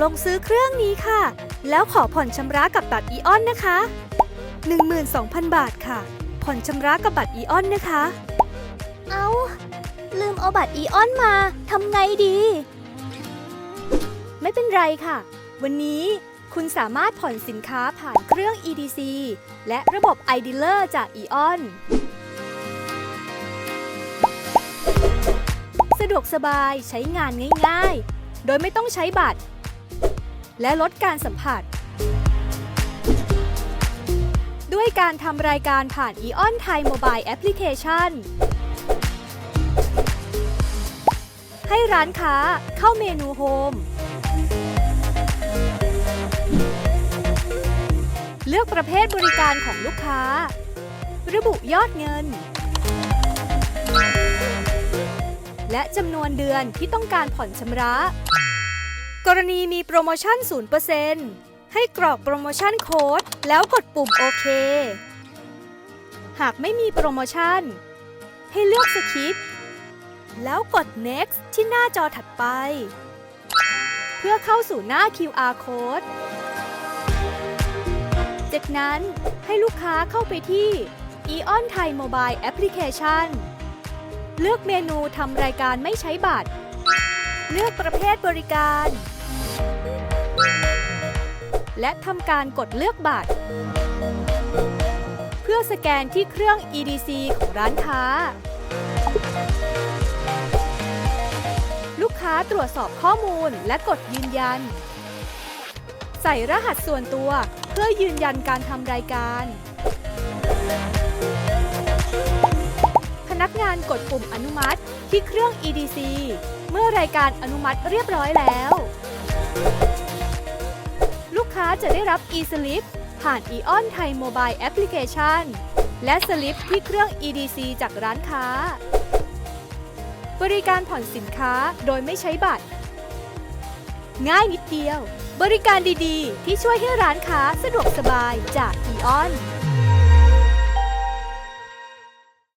ลงซื้อเครื่องนี้ค่ะ แล้วขอผ่อนชำระกับบัตรอีออนนะคะ 12,000 บาทค่ะ ผ่อนชำระกับบัตรอีออนนะคะ เอาลืมเอาบัตรอีออนมาทำไงดี ไม่เป็นไรค่ะ วันนี้คุณสามารถผ่อนสินค้าผ่านเครื่อง EDC และระบบ iDealer จาก Eon สะดวกสบายใช้งานง่าย ๆ โดยไม่ต้องใช้บัตร และลดการสัมผัส ด้วยการทำรายการผ่าน Eon Thai Mobile Application ให้ร้านค้าเข้าเมนูโฮมเลือกประเภทบริการของลูกค้า ระบุยอดเงิน และจำนวนเดือนที่ต้องการผ่อนชำระ กรณีมีโปรโมชั่น 0%ให้กรอกโปรโมชั่นโค้ดแล้วกดปุ่มโอเค หากไม่มีโปรโมชั่น ให้เลือกสคิปแล้วกด next ที่หน้าจอถัดไป เพื่อเข้าสู่หน้า QR code จากนั้นให้ลูกค้าเข้าไปที่ Eon Thai Mobile Application เลือกเมนูทำรายการไม่ใช้บัตร เลือกประเภทบริการ และทำการกดเลือกบัตร เพื่อสแกนที่เครื่อง EDC ของร้านค้า ลูกค้าตรวจสอบข้อมูลและกดยืนยัน ใส่รหัสส่วนตัวเพื่อยืนยันการทำรายการ กานกดปุ่มอนุมัติที่เครื่อง EDC เมื่อรายการอนุมัติเรียบร้อยแล้ว ลูกค้าจะได้รับ e-slip ผ่าน Eon Thai Mobile Application และสลิปที่เครื่อง EDC จากร้านค้า บริการผ่อนสินค้าโดยไม่ใช้บัตร ง่ายนิดเดียว บริการดีๆ ที่ช่วยให้ร้านค้าสะดวกสบายจาก Eon